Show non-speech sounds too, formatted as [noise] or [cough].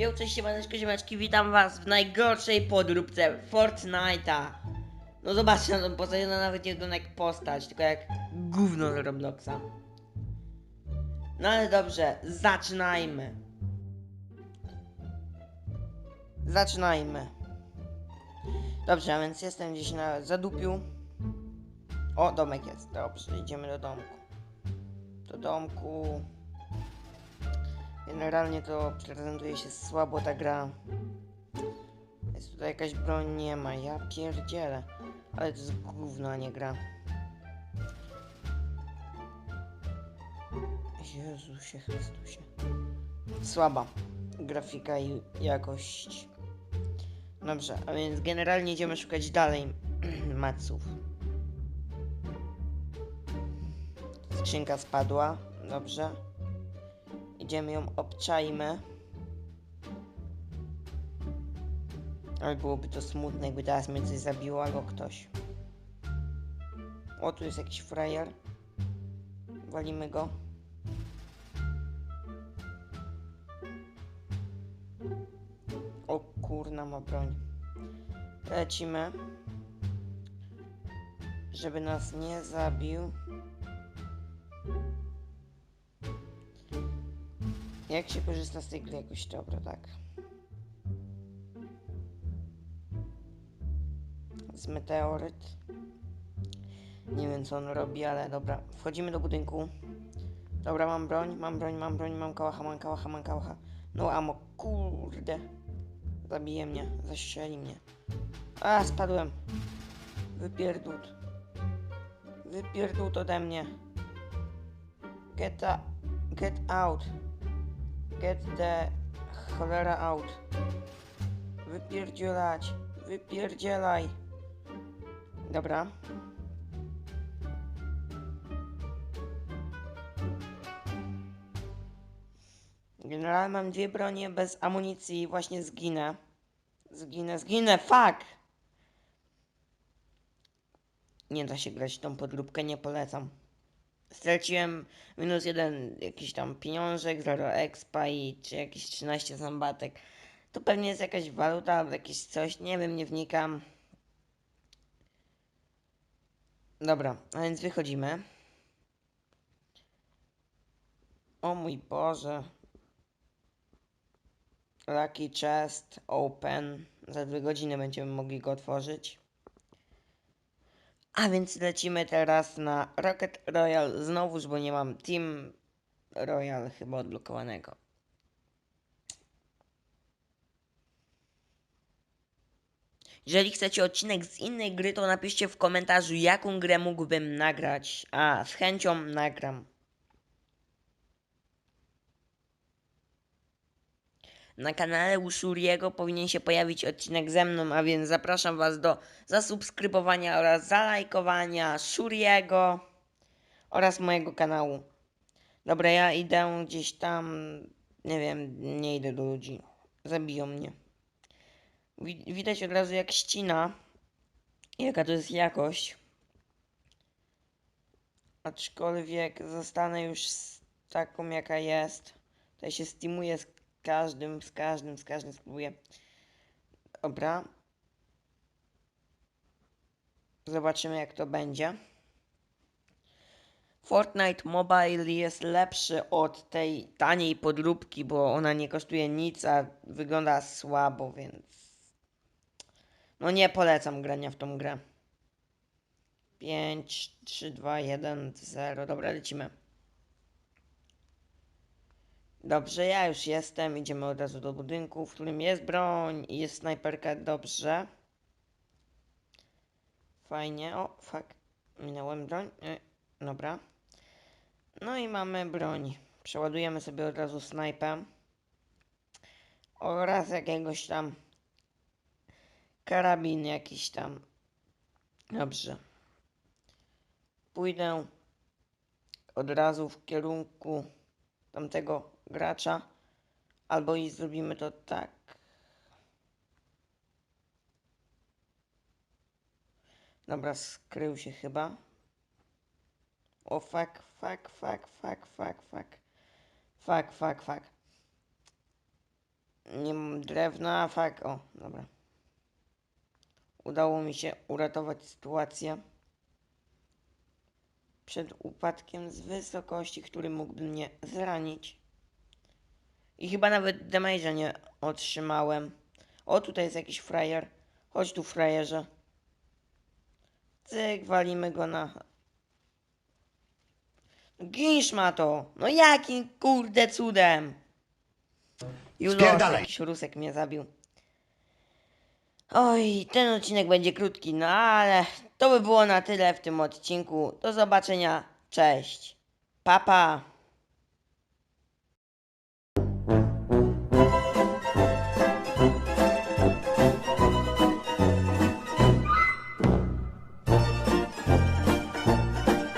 Yo, cześć siemaneczko, ziemeczki, witam was w najgorszej podróbce Fortnite'a. No zobaczcie ona nawet nie jak postać, tylko jak gówno z Robloxa. No ale dobrze, zaczynajmy. Zaczynajmy. Dobrze, a więc jestem gdzieś na zadupiu. O, domek jest, dobrze, idziemy do domku. Do domku. Generalnie to prezentuje się słabo ta gra. Jest tutaj jakaś broń, nie ma, ja pierdzielę. Ale to jest gówno, a nie gra. Jezusie Chrystusie. Słaba grafika i jakość. Dobrze, a więc generalnie idziemy szukać dalej [clears throat] maców. Skrzynka spadła, dobrze. Idziemy ją obczajmy. Ale byłoby to smutne, jakby teraz mnie coś zabiło albo ktoś. O, tu jest jakiś frajer. Walimy go. O kurna ma broń. Lecimy. Żeby nas nie zabił. Jak się korzysta z tej gry jakoś dobra, tak. Z meteoryt. Nie wiem co on robi, ale dobra. Wchodzimy do budynku. Dobra, mam broń, mam broń, mam broń, mam kałacha, mam kałacha, mam kałacha. No amo, kurde. Zabije mnie, zastrzeli mnie. A, spadłem. Wypierdut. Wypierdut ode mnie. Get, a, get out. Get the cholera out. Wypierdzielać. Wypierdzielaj. Dobra. Generalnie mam dwie bronie bez amunicji i właśnie zginę. Zginę, zginę, fuck! Nie da się grać tą podróbkę, nie polecam. Straciłem minus jeden jakiś tam pieniążek, 0 expa i czy jakieś 13 zębatek. To pewnie jest jakaś waluta albo jakieś coś, nie wiem, nie wnikam. Dobra, a więc wychodzimy. O mój Boże. Lucky chest, open. Za dwie godziny będziemy mogli go otworzyć. A więc lecimy teraz na Rocket Royal znowuż, bo nie mam Team Royal chyba odblokowanego. Jeżeli chcecie odcinek z innej gry, to napiszcie w komentarzu, jaką grę mógłbym nagrać. A, z chęcią nagram. Na kanale Ushuriego powinien się pojawić odcinek ze mną, a więc zapraszam Was do zasubskrybowania oraz zalajkowania Shuriego oraz mojego kanału. Dobra, ja idę gdzieś tam, nie wiem, nie idę do ludzi. Zabiją mnie. Wi- Widać od razu jak ścina, jaka to jest jakość. Aczkolwiek zostanę już z taką jaka jest. Tutaj się steamuje z każdym, z każdym, z każdym spróbuję. Dobra. Zobaczymy jak to będzie. Fortnite Mobile jest lepszy od tej taniej podróbki, bo ona nie kosztuje nic, a wygląda słabo, więc... No nie polecam grania w tą grę. 5, 3, 2, 1, 0. Dobra, lecimy. Dobrze, ja już jestem. Idziemy od razu do budynku, w którym jest broń i jest snajperka. Dobrze. Fajnie. O, fuck. Minąłem broń. E, dobra. No i mamy broń. Przeładujemy sobie od razu snajpę. Oraz jakiegoś tam karabin jakiś tam. Dobrze. Pójdę od razu w kierunku tamtego gracza. Albo i zrobimy to tak. Dobra, skrył się chyba. O fuck, fuck, fuck, fuck, fuck, fuck. Fuck, fuck, fuck. Nie mam drewna, fak. O, dobra. Udało mi się uratować sytuację przed upadkiem z wysokości, który mógłby mnie zranić. I chyba nawet damage'a nie otrzymałem. O, tutaj jest jakiś frajer. Chodź tu, frajerze. Cyk, walimy go na... Ginsz ma to! No jakim kurde cudem? Już Spierdalaj. jakiś rusek mnie zabił. Oj, ten odcinek będzie krótki, no ale to by było na tyle w tym odcinku. Do zobaczenia. Cześć. Papa. Pa.